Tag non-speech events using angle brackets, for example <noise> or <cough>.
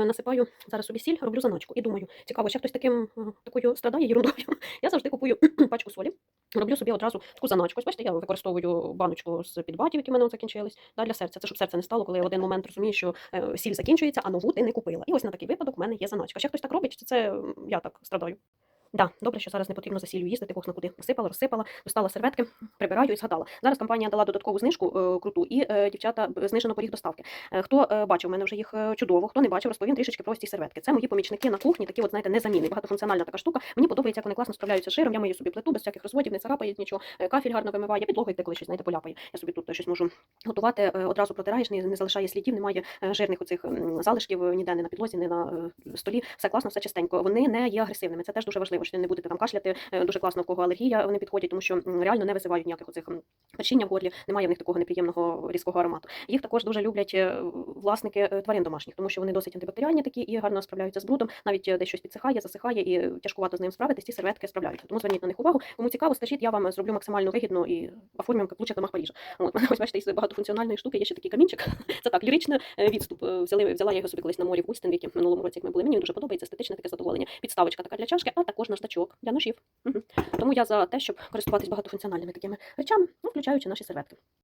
е, насипаю зараз собі сіль, роблю заначку. І думаю, цікаво, ще хтось таким е, такою страдає ерундою. <laughs> Я завжди купую <clears throat> пачку солі, роблю собі одразу таку заначку. Ось бачите, я використовую баночку з підбатів, які в мене закінчились, да, для серця. Це щоб серце не стало, коли я в один момент розумію, що е, сіль закінчується, а нову ти не купила. І ось на такий випадок в мене є заначка. Ще хтось так робить, чи це я так страдаю? Да, добре, що зараз не потрібно за сіллю їздити, на куди насипала, розсипала, достала серветки, прибираю і згадала. Зараз компанія дала додаткову знижку е, круту, і е, дівчата знижено поріг доставки. Е, хто бачив, у мене вже їх чудово, хто не бачив, розповім трішечки про ці серветки. Це мої помічники на кухні, такі, от знаєте, незамінні, багатофункціональна така штука. Мені подобається, як вони класно справляються з жиром. Я мию собі плиту без всяких розводів, не царапає нічого. Кафель гарно вимиває, підлогу, як коли щось знаєте, поляпає. Я собі тут щось можу готувати. Одразу протираєш, не, залишає слідів, немає жирних оцих залишків ніде не на підлозі, не на столі. Все класно, все чистенько. Вони не є агресивними. Це теж дуже важливо, ви не будете там кашляти. Е, Дуже класно, в кого алергія, вони підходять, тому що реально не визивають ніяких оцих першіння в горлі, немає в них такого неприємного різкого аромату. Їх також дуже люблять е, власники е, тварин домашніх, тому що вони досить антибактеріальні такі і гарно справляються з брудом. Навіть е, десь щось підсихає, засихає і тяжкувато з ним справитись. Ці серветки справляються. Тому зверніть на них увагу. Кому цікаво, скажіть, я вам зроблю максимально вигідно і оформлюємо як в лучших домах Парижа. От <laughs> ось бачите, із багатофункціональної штуки є ще такий камінчик. <laughs> Це так, ліричний відступ. Взяли, взяла я його собі колись на морі в Устенвікі в минулому році, як ми були. Мені дуже подобається, естетичне таке задоволення. Підставочка така для чашки, а також наждачок для ножів. Тому я за те, щоб користуватись багатофункціональними такими речами, ну, включаючи наші серветки.